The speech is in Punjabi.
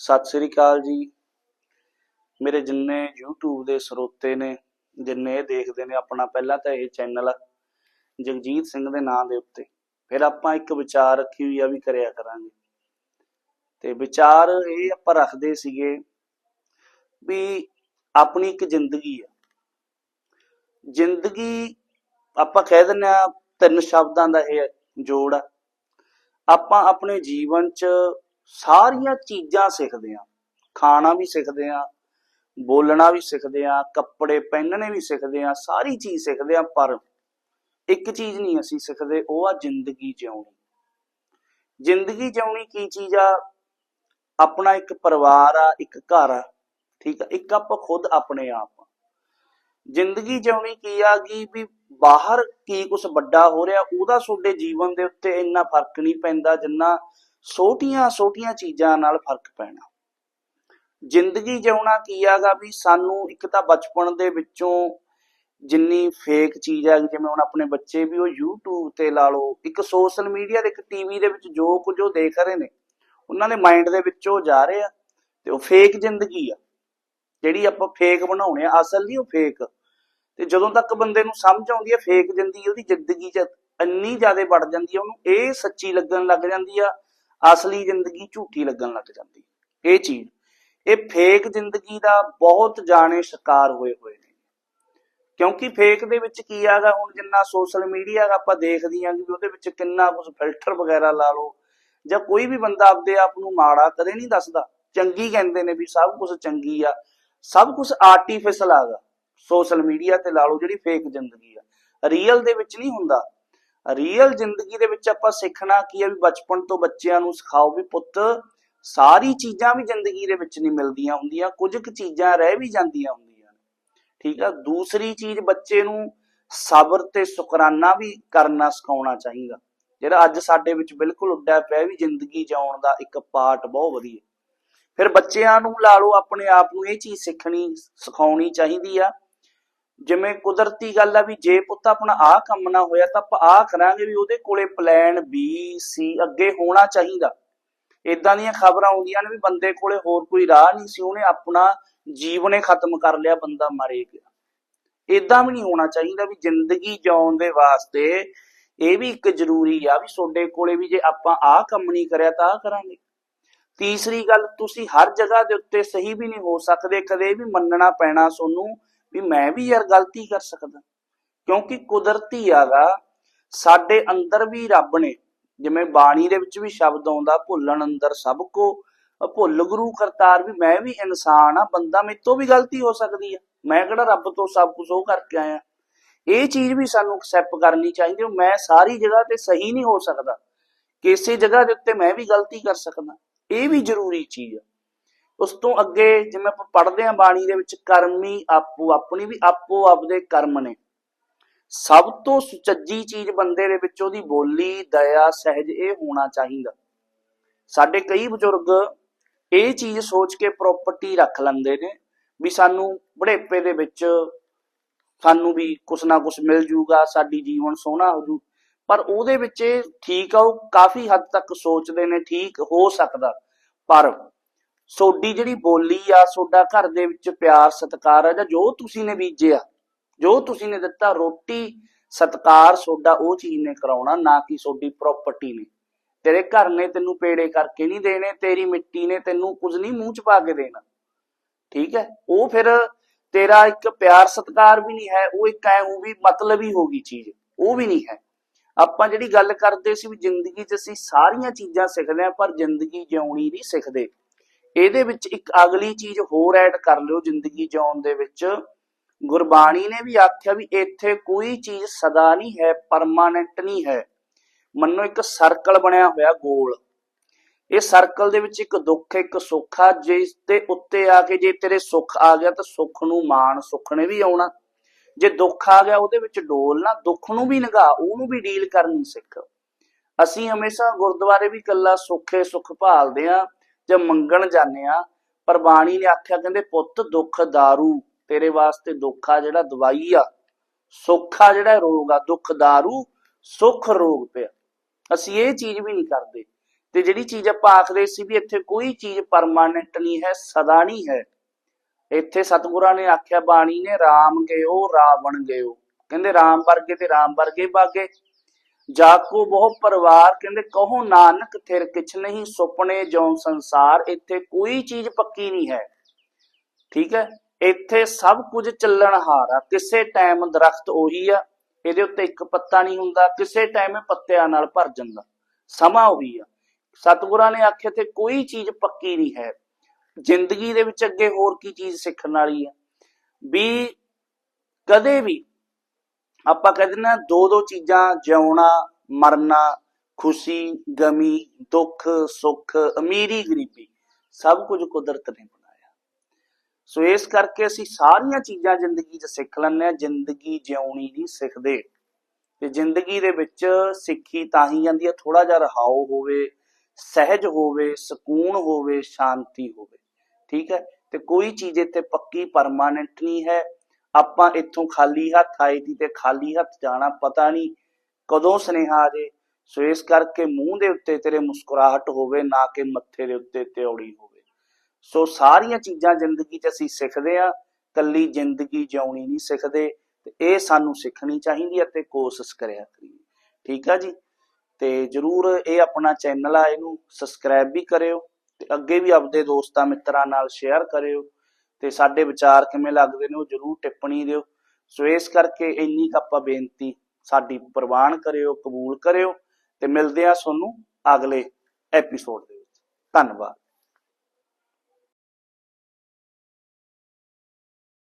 ਸਤਿ ਸ੍ਰੀ ਅਕਾਲ ਜੀ। ਮੇਰੇ ਜਿੰਨੇ YouTube ਦੇ ਸਰੋਤੇ ਨੇ, ਜਿੰਨੇ ਇਹ ਦੇਖਦੇ ਨੇ, ਆਪਣਾ ਪਹਿਲਾਂ ਤਾਂ ਇਹ ਚੈਨਲ ਜਗਜੀਤ ਸਿੰਘ ਦੇ ਨਾਂ ਦੇ ਉੱਤੇ। ਫਿਰ ਆਪਾਂ ਇੱਕ ਵਿਚਾਰ ਰੱਖੀ ਹੋਈ ਆ ਵੀ ਕਰਿਆ ਕਰਾਂਗੇ। ਤੇ ਵਿਚਾਰ ਇਹ ਆਪਾਂ ਰੱਖਦੇ ਸੀਗੇ ਵੀ ਆਪਣੀ ਇੱਕ ਜ਼ਿੰਦਗੀ ਆ। ਜ਼ਿੰਦਗੀ ਆਪਾਂ ਕਹਿ ਦਿੰਦੇ ਆ ਤਿੰਨ ਸ਼ਬਦਾਂ ਦਾ ਇਹ ਜੋੜ ਆ। ਆਪਾਂ ਆਪਣੇ ਜੀਵਨ 'ਚ ਸਾਰੀਆਂ ਚੀਜ਼ਾਂ ਸਿੱਖਦੇ ਆ ਖਾਣਾ ਵੀ ਸਿੱਖਦੇ ਆ ਬੋਲਣਾ ਵੀ ਸਿੱਖਦੇ ਆ ਕੱਪੜੇ, ਪਹਿਨਣੇ ਵੀ ਸਿੱਖਦੇ ਆ ਸਾਰੀ ਚੀਜ਼ ਸਿੱਖਦੇ ਆ ਪਰ ਇੱਕ ਚੀਜ਼ ਨਹੀਂ ਅਸੀਂ ਸਿੱਖਦੇ, ਉਹ ਆ ਜ਼ਿੰਦਗੀ ਜਿਉਣੀ। ਜ਼ਿੰਦਗੀ ਜਿਉਣੀ ਕੀ ਚੀਜ਼ ਆ? ਆਪਣਾ ਇੱਕ ਪਰਿਵਾਰ ਆ, ਇੱਕ ਘਰ ਆ, ਠੀਕ ਆ, ਇੱਕ ਆਪ ਖੁਦ ਆਪਣੇ ਆਪ ਜ਼ਿੰਦਗੀ ਜਿਉਣੀ ਕੀ ਆ ਗਈ ਵੀ ਬਾਹਰ ਕੀ ਕੁਝ ਵੱਡਾ ਹੋ ਰਿਹਾ, ਉਹਦਾ ਤੁਹਾਡੇ ਜੀਵਨ ਦੇ ਉੱਤੇ ਇੰਨਾ ਫ਼ਰਕ ਨਹੀਂ ਪੈਂਦਾ, ਜਿੰਨਾ ਛੋਟੀਆਂ ਛੋਟੀਆਂ ਚੀਜ਼ਾਂ ਨਾਲ ਫ਼ਰਕ ਪੈਣਾ। ਜ਼ਿੰਦਗੀ ਜਿਉਣਾ ਕੀ ਆਗਾ ਵੀ ਸਾਨੂੰ ਇੱਕ ਤਾਂ ਬਚਪਨ ਦੇ ਵਿੱਚੋਂ ਜਿੰਨੀ ਫੇਕ ਚੀਜ਼ ਆ ਜਿਵੇਂ ਹੁਣ ਆਪਣੇ ਬੱਚੇ ਵੀ ਉਹ YouTube ਤੇ ਲਾ ਲਓ, ਇੱਕ ਸੋਸ਼ਲ ਮੀਡੀਆ ਦੇ ਇੱਕ ਟੀਵੀ ਦੇ ਵਿੱਚ ਜੋ ਕੁਝ ਉਹ ਦੇਖ ਰਹੇ ਨੇ, ਉਹਨਾਂ ਦੇ ਮਾਈਂਡ ਦੇ ਵਿੱਚ ਉਹ ਜਾ ਰਹੇ ਆ ਤੇ ਉਹ ਫੇਕ ਜ਼ਿੰਦਗੀ ਆ। ਜਿਹੜੀ ਆਪਾਂ ਫੇਕ ਬਣਾਉਣੇ ਆ, ਅਸਲ ਨਹੀਂ ਉਹ ਫੇਕ ਤੇ ਜਦੋਂ ਤੱਕ ਬੰਦੇ ਨੂੰ ਸਮਝ ਆਉਂਦੀ ਹੈ ਫੇਕ ਜ਼ਿੰਦਗੀ ਉਹਦੀ ਜ਼ਿੰਦਗੀ 'ਚ ਇੰਨੀ ਜ਼ਿਆਦਾ ਵੜ ਜਾਂਦੀ ਹੈ ਉਹਨੂੰ ਇਹ ਸੱਚੀ ਲੱਗਣ ਲੱਗ ਜਾਂਦੀ ਆ ਅਸਲੀ ਜ਼ਿੰਦਗੀ ਝੂਠੀ ਲੱਗਣ ਲੱਗ ਜਾਂਦੀ ਇਹ ਚੀਜ਼, ਇਹ ਫੇਕ ਜ਼ਿੰਦਗੀ ਦਾ ਬਹੁਤ ਜਾਣੇ ਸ਼ਿਕਾਰ ਹੋਏ ਹੋਏ ਨੇ। ਕਿਉਂਕਿ ਫੇਕ ਦੇ ਵਿੱਚ ਕੀ ਆਗਾ, ਹੁਣ ਜਿੰਨਾ ਸੋਸ਼ਲ ਮੀਡੀਆ ਆਪਾਂ ਦੇਖਦੇ ਆਂ ਕਿ ਉਹਦੇ ਵਿੱਚ ਕਿੰਨਾ ਕੁਝ ਫਿਲਟਰ ਵਗੈਰਾ ਲਾ ਲਓ, ਜਾਂ ਕੋਈ ਵੀ ਬੰਦਾ ਆਪਦੇ ਆਪ ਨੂੰ ਮਾੜਾ ਕਦੇ ਨਹੀਂ ਦੱਸਦਾ। ਚੰਗੀ ਕਹਿੰਦੇ ਨੇ ਵੀ ਸਭ ਕੁਝ ਚੰਗੀ ਆ, ਸਭ ਕੁਝ ਆਰਟੀਫੀਸ਼ਲ ਆਗਾ। ਸੋਸ਼ਲ ਮੀਡੀਆ ਤੇ ਲਾ ਲਓ ਜਿਹੜੀ ਫੇਕ ਜ਼ਿੰਦਗੀ ਆ। ਰੀਅਲ ਦੇ ਵਿੱਚ ਨਹੀਂ ਹੁੰਦਾ। ਰੀਅਲ ਜ਼ਿੰਦਗੀ ਦੇ ਵਿੱਚ ਆਪਾਂ ਸਿੱਖਣਾ ਕੀ ਆ ਵੀ ਬਚਪਨ ਤੋਂ ਬੱਚਿਆਂ ਨੂੰ ਸਿਖਾਓ ਵੀ ਪੁੱਤ, ਸਾਰੀ ਚੀਜ਼ਾਂ ਵੀ ਜ਼ਿੰਦਗੀ ਦੇ ਵਿੱਚ ਨਹੀਂ ਮਿਲਦੀਆਂ ਹੁੰਦੀਆਂ, ਕੁਝ ਕੁ ਚੀਜ਼ਾਂ ਰਹਿ ਵੀ ਜਾਂਦੀਆਂ ਹੁੰਦੀਆਂ ਠੀਕ ਆ? ਦੂਸਰੀ ਚੀਜ਼ ਬੱਚੇ ਨੂੰ ਸਬਰ ਤੇ ਸ਼ੁਕਰਾਨਾ ਵੀ ਕਰਨਾ ਸਿਖਾਉਣਾ ਚਾਹੀਦਾ। ਜਿਹੜਾ ਅੱਜ ਸਾਡੇ ਵਿੱਚ ਬਿਲਕੁਲ ਉੱਡਿਆ ਪਿਆ ਵੀ ਜ਼ਿੰਦਗੀ ਜਿਉਣ ਦਾ ਇੱਕ ਪਾਰਟ ਬਹੁਤ ਵਧੀਆ। ਫਿਰ ਬੱਚਿਆਂ ਨੂੰ ਲਾ ਲਓ, ਆਪਣੇ ਆਪ ਨੂੰ ਇਹ ਚੀਜ਼ ਸਿੱਖਣੀ, ਸਿਖਾਉਣੀ ਚਾਹੀਦੀ ਆ। ਜਿਵੇਂ ਕੁਦਰਤੀ ਗੱਲ ਆ ਵੀ ਜੇ ਪੁੱਤ ਆਪਣਾ ਆਹ ਕੰਮ ਨਾ ਹੋਇਆ ਤਾਂ ਆਪਾਂ ਆਹ ਕਰਾਂਗੇ ਵੀ ਉਹਦੇ ਕੋਲੇ ਪਲਾਨ B, C ਅੱਗੇ ਹੋਣਾ ਚਾਹੀਦਾ। ਇਦਾਂ ਦੀਆਂ ਖਬਰਾਂ ਆਉਂਦੀਆਂ ਨੇ ਵੀ ਬੰਦੇ ਕੋਲੇ ਹੋਰ ਕੋਈ ਰਾਹ ਨਹੀਂ ਸੀ, ਉਹਨੇ ਆਪਣਾ ਜੀਵਨ ਖਤਮ ਕਰ ਲਿਆ, ਬੰਦਾ ਮਰੇ ਗਿਆ। ਇਦਾਂ ਵੀ ਨਹੀਂ ਹੋਣਾ ਚਾਹੀਦਾ ਵੀ ਜ਼ਿੰਦਗੀ ਜਿਉਣ ਦੇ ਵਾਸਤੇ ਇਹ ਵੀ ਇੱਕ ਜ਼ਰੂਰੀ ਆ ਵੀ ਤੁਹਾਡੇ ਕੋਲੇ ਵੀ ਜੇ ਆਪਾਂ ਆਹ ਕੰਮ ਨਹੀਂ ਕਰਿਆ ਤਾਂ ਆਹ ਕਰਾਂਗੇ। ਤੀਸਰੀ ਗੱਲ, ਤੁਸੀਂ ਹਰ ਜਗ੍ਹਾ ਦੇ ਉੱਤੇ ਸਹੀ ਵੀ ਨਹੀਂ ਹੋ ਸਕਦੇ, ਕਦੇ ਵੀ ਮੰਨਣਾ ਪੈਣਾ ਤੁਹਾਨੂੰ। ਵੀ ਮੈਂ ਵੀ ਯਾਰ ਗਲਤੀ ਕਰ ਸਕਦਾ। ਕਿਉਂਕਿ ਕੁਦਰਤੀ ਆਗਾ ਸਾਡੇ ਅੰਦਰ ਵੀ ਰੱਬ ਨੇ, ਜਿਵੇਂ ਬਾਣੀ ਦੇ ਵਿੱਚ ਵੀ ਸ਼ਬਦ ਆਉਂਦਾ, ਭੁੱਲਣ ਅੰਦਰ ਸਭ ਕੋ, ਭੁੱਲ ਗੁਰੂ ਕਰਤਾਰ ਵੀ ਮੈਂ ਵੀ ਇਨਸਾਨ ਆ, ਬੰਦਾ ਮੇਰੇ ਤੋਂ ਵੀ ਗਲਤੀ ਹੋ ਸਕਦੀ ਆ। ਮੈਂ ਕਿਹੜਾ ਰੱਬ ਤੋਂ ਸਭ ਕੁਝ ਉਹ ਕਰਕੇ ਆਇਆ? ਇਹ ਚੀਜ਼ ਵੀ ਸਾਨੂੰ ਐਕਸੈਪਟ ਕਰਨੀ ਚਾਹੀਦੀ ਹੈ ਮੈਂ ਸਾਰੀ ਜਗ੍ਹਾ ਤੇ ਸਹੀ ਨਹੀਂ ਹੋ ਸਕਦਾ। ਕਿਸੇ ਜਗ੍ਹਾ ਦੇ ਉੱਤੇ ਮੈਂ ਵੀ ਗਲਤੀ ਕਰ ਸਕਦਾ। ਇਹ ਵੀ ਜ਼ਰੂਰੀ ਚੀਜ਼ ਆ। ਉਸ ਤੋਂ ਅੱਗੇ ਜਿਵੇਂ ਆਪਾਂ ਪੜ੍ਹਦੇ ਹਾਂ ਬਾਣੀ ਦੇ ਵਿੱਚ, ਕਰਮੀ ਆਪੋ, ਆਪਣੀ ਵੀ ਆਪੋ ਆਪਦੇ ਕਰਮ ਨੇ। ਸਭ ਤੋਂ ਸੁਚੱਜੀ ਚੀਜ਼ ਬੰਦੇ ਦੇ ਵਿੱਚ ਉਹਦੀ ਬੋਲੀ, ਦਇਆ, ਸਹਿਜ, ਇਹ ਹੋਣਾ ਚਾਹੀਦਾ। ਸਾਡੇ ਕਈ ਬਜ਼ੁਰਗ ਇਹ ਚੀਜ਼ ਸੋਚ ਕੇ ਪ੍ਰਾਪਰਟੀ ਰੱਖ ਲੈਂਦੇ ਨੇ ਵੀ ਸਾਨੂੰ ਬੁਢੇਪੇ ਦੇ ਵਿੱਚ ਸਾਨੂੰ ਵੀ ਕੁਛ ਨਾ ਕੁਛ ਮਿਲ ਜੂਗਾ, ਸਾਡੀ ਜੀਵਨ ਸੋਹਣਾ ਹੋ ਜੂ। ਪਰ ਉਹਦੇ ਵਿੱਚ ਇਹ ਠੀਕ ਆ, ਉਹ ਕਾਫੀ ਹੱਦ ਤੱਕ ਸੋਚਦੇ ਨੇ, ਠੀਕ ਹੋ ਸਕਦਾ। ਪਰ ਸੋਡੀ ਜਿਹੜੀ ਬੋਲੀ ਆ, ਸੋਡਾ ਘਰ ਦੇ ਵਿੱਚ ਪਿਆਰ, ਸਤਿਕਾਰ ਆ, ਜਾਂ ਜੋ ਤੁਸੀਂ ਨੇ ਬੀਜਿਆ, ਜੋ ਤੁਸੀਂ ਨੇ ਦਿੱਤਾ, ਰੋਟੀ, ਸਤਿਕਾਰ ਸੋਡਾ ਉਹ ਚੀਜ਼ ਨੇ ਕਰਾਉਣਾ, ਨਾ ਕਿ ਸੋਡੀ ਪ੍ਰਾਪਰਟੀ ਨੇ। ਤੇਰੇ ਘਰ ਨੇ ਤੈਨੂੰ ਪੇੜੇ ਕਰਕੇ ਨਹੀਂ ਦੇਣੇ, ਤੇਰੀ ਮਿੱਟੀ ਨੇ ਤੈਨੂੰ ਕੁਝ ਨਹੀਂ ਮੂੰਹ ਚ ਪਾ ਕੇ ਦੇਣਾ। ਠੀਕ ਹੈ? ਉਹ ਫਿਰ ਤੇਰਾ ਇੱਕ ਪਿਆਰ, ਸਤਿਕਾਰ ਵੀ ਨਹੀਂ ਹੈ, ਉਹ ਇੱਕ ਐ ਉਹ ਵੀ ਮਤਲਬੀ ਹੋ ਗਈ ਚੀਜ਼, ਉਹ ਵੀ ਨਹੀਂ ਹੈ। ਆਪਾਂ ਜਿਹੜੀ ਗੱਲ ਕਰਦੇ ਸੀ ਵੀ ਜ਼ਿੰਦਗੀ 'ਚ ਅਸੀਂ ਸਾਰੀਆਂ ਚੀਜ਼ਾਂ ਸਿੱਖਦੇ ਆ ਪਰ ਜ਼ਿੰਦਗੀ ਜਿਉਣੀ ਨਹੀਂ ਸਿੱਖਦੇ। ਇਹਦੇ ਵਿੱਚ ਇੱਕ ਅਗਲੀ ਚੀਜ਼ ਹੋਰ ਐਡ ਕਰ ਲਿਓ ਜ਼ਿੰਦਗੀ ਜਿਉਣ ਦੇ ਵਿੱਚ। ਗੁਰਬਾਣੀ ਨੇ ਵੀ ਆਖਿਆ ਵੀ ਇੱਥੇ ਕੋਈ ਚੀਜ਼ ਸਦਾ ਨਹੀਂ ਹੈ ਪਰਮਾਨੈਂਟ ਨਹੀਂ ਹੈ। ਮੰਨੋ ਇੱਕ ਸਰਕਲ ਬਣਿਆ ਹੋਇਆ ਗੋਲ। ਇਹ ਸਰਕਲ ਦੇ ਵਿੱਚ ਇੱਕ ਦੁੱਖ, ਇੱਕ ਸੁੱਖ ਆ, ਜਿਸ ਦੇ ਉੱਤੇ ਆ ਕੇ ਜੇ ਤੇਰੇ ਸੁੱਖ ਆ ਗਿਆ ਤਾਂ ਸੁੱਖ ਨੂੰ ਮਾਣ, ਸੁੱਖ ਨੇ ਵੀ ਆਉਣਾ। ਜੇ ਦੁੱਖ ਆ ਗਿਆ ਉਹਦੇ ਵਿੱਚ ਡੋਲਣਾ, ਦੁੱਖ ਨੂੰ ਵੀ ਨਿਗਾ ਉਹਨੂੰ ਵੀ ਡੀਲ ਕਰਨੀ ਸਿੱਖ। ਅਸੀਂ ਹਮੇਸ਼ਾ ਗੁਰਦੁਆਰੇ ਵੀ ਕੱਲਾ ਸੁੱਖੇ ਸੁੱਖ ਭਾਲਦੇ ਆ ਜਾਂ ਮੰਗਣ ਜਾਂਦੇ ਆ ਪਰ ਬਾਣੀ ਨੇ ਆਖਿਆ ਕਹਿੰਦੇ ਪੁੱਤ ਦੁੱਖ दारू ਤੇਰੇ ਵਾਸਤੇ ਦੁੱਖ ਆ ਜਿਹੜਾ ਦਵਾਈ ਆ ਸੁੱਖ ਆ ਜਿਹੜਾ ਰੋਗ ਆ ਦੁੱਖ दारू ਸੁੱਖ ਰੋਗ ਪਿਆ ਅਸੀਂ ਇਹ ਚੀਜ਼ ਵੀ ਨਹੀਂ ਕਰਦੇ ਤੇ ਜਿਹੜੀ ਚੀਜ਼ ਆਪਾਂ ਆਖਦੇ ਸੀ ਵੀ ਇੱਥੇ ਕੋਈ ਚੀਜ਼ ਪਰਮਾਨੈਂਟ ਨਹੀਂ ਹੈ ਸਦਾ ਨਹੀਂ ਹੈ ਇੱਥੇ ਸਤਿਗੁਰਾਂ ਨੇ ਆਖਿਆ ਬਾਣੀ ਨੇ RAM ਗਇਓ ਰਾਵਣ ਗਇਓ ਕਹਿੰਦੇ RAM ਵਰਗੇ ਤੇ RAM ਵਰਗੇ ਬਾਗੇ ਜਾਕੋ ਬਹੁ ਪਰਿਵਾਰ, ਕਹਿੰਦੇ ਕਹੋ ਨਾਨਕ, ਥਿਰ ਕਿਛ ਨਹੀਂ ਸੁਪਨੇ ਜੋਂ ਸੰਸਾਰ, ਇੱਥੇ ਕੋਈ ਚੀਜ਼ ਪੱਕੀ ਨਹੀਂ ਹੈ। ਠੀਕ ਹੈ? ਇੱਥੇ ਸਭ ਕੁਝ ਚੱਲਣ ਹਾਰ ਕਿਸੇ ਟਾਈਮ ਦਰਖਤ ਉਹੀ ਆ, ਇਹਦੇ ਉੱਤੇ ਇੱਕ ਪੱਤਾ ਨਹੀਂ ਹੁੰਦਾ, ਕਿਸੇ ਟਾਈਮ ਇਹ ਪੱਤਿਆਂ ਨਾਲ ਭਰ ਜਾਂਦਾ, ਸਮਾਂ ਉਹੀ ਆ। ਸਤਿਗੁਰਾਂ ਨੇ ਆਖਿਆ ਤੇ ਕੋਈ ਚੀਜ਼ ਪੱਕੀ ਨਹੀਂ ਹੈ। ਜ਼ਿੰਦਗੀ ਦੇ ਵਿੱਚ ਅੱਗੇ ਹੋਰ ਕੀ ਚੀਜ਼ ਸਿੱਖਣ ਵਾਲੀ ਆ? ਵੀ ਕਦੇ ਵੀ ਆਪਾਂ ਕਹਿ ਦਿੰਦੇ ਨਾ ਦੋ ਦੋ ਚੀਜ਼ਾਂ, ਜਿਉਣਾ, ਮਰਨਾ, ਖੁਸ਼ੀ, ਗਮੀ, ਦੁੱਖ, ਸੁੱਖ, ਅਮੀਰੀ, ਗਰੀਬੀ, ਸਭ ਕੁਝ ਕੁਦਰਤ ਨੇ ਬਣਾਇਆ। ਸੋ ਇਸ ਕਰਕੇ ਅਸੀਂ ਸਾਰੀਆਂ ਚੀਜ਼ਾਂ ਜ਼ਿੰਦਗੀ 'ਚ ਸਿੱਖ ਲੈਂਦੇ ਆ ਜ਼ਿੰਦਗੀ ਜਿਉਣੀ ਨਹੀਂ ਸਿੱਖਦੇ। ਤੇ ਜ਼ਿੰਦਗੀ ਦੇ ਵਿੱਚ ਸਿੱਖੀ ਤਾਂ ਹੀ ਜਾਂਦੀ ਹੈ ਥੋੜਾ ਜਿਹਾ ਰਹਾਓ ਹੋਵੇ, ਸਹਿਜ ਹੋਵੇ, ਸਕੂਨ ਹੋਵੇ, ਸ਼ਾਂਤੀ ਹੋਵੇ। ਠੀਕ ਹੈ? ਤੇ ਕੋਈ ਚੀਜ਼ ਇੱਥੇ ਪੱਕੀ, ਪਰਮਾਨੈਂਟ ਨਹੀਂ ਹੈ। ਆਪਾਂ ਇੱਥੋਂ ਖਾਲੀ ਹੱਥ ਆਏ ਦੀ ਤੇ ਖਾਲੀ ਹੱਥ ਜਾਣਾ ਪਤਾ ਨਹੀਂ ਕਦੋਂ ਸੁਨੇਹਾ ਆ ਜੇ ਸੋ ਇਸ ਕਰਕੇ ਮੂੰਹ ਦੇ ਉੱਤੇ ਤੇਰੇ ਮੁਸਕਰਾਹਟ ਹੋਵੇ, ਨਾ ਕਿ ਮੱਥੇ ਦੇ ਉੱਤੇ ਤਿਉੜੀ ਹੋਵੇ। ਸੋ ਸਾਰੀਆਂ ਚੀਜ਼ਾਂ ਜ਼ਿੰਦਗੀ 'ਚ ਅਸੀਂ ਸਿੱਖਦੇ ਆ ਕੱਲੀ ਜ਼ਿੰਦਗੀ ਜਿਉਣੀ ਨਹੀਂ ਸਿੱਖਦੇ ਤੇ ਇਹ ਸਾਨੂੰ ਸਿੱਖਣੀ ਚਾਹੀਦੀ ਹੈ ਤੇ ਕੋਸ਼ਿਸ਼ ਕਰਿਆ ਕਰੀਏ। ਠੀਕ ਆ ਜੀ? ਤੇ ਜਰੂਰ ਇਹ ਆਪਣਾ ਚੈਨਲ ਆ ਇਹਨੂੰ ਸਬਸਕ੍ਰਾਈਬ ਵੀ ਕਰਿਓ ਤੇ ਅੱਗੇ ਵੀ ਆਪਦੇ ਦੋਸਤਾਂ ਮਿੱਤਰਾਂ ਨਾਲ ਸ਼ੇਅਰ ਕਰਿਓ। ਤੇ ਸਾਡੇ ਵਿਚਾਰ ਕਿਵੇਂ ਲੱਗਦੇ ਨੇ ਉਹ ਜਰੂਰ ਟਿੱਪਣੀ ਦਿਓ। ਸੋ ਇਸ ਕਰਕੇ ਇੰਨੀ ਕੁ ਆਪਾਂ ਬੇਨਤੀ ਸਾਡੀ ਪ੍ਰਵਾਨ ਕਰਿਓ, ਕਬੂਲ ਕਰਿਓ ਤੇ ਮਿਲਦੇ ਆ ਤੁਹਾਨੂੰ ਅਗਲੇ ਐਪੀਸੋਡ ਦੇ ਵਿੱਚ। ਧੰਨਵਾਦ।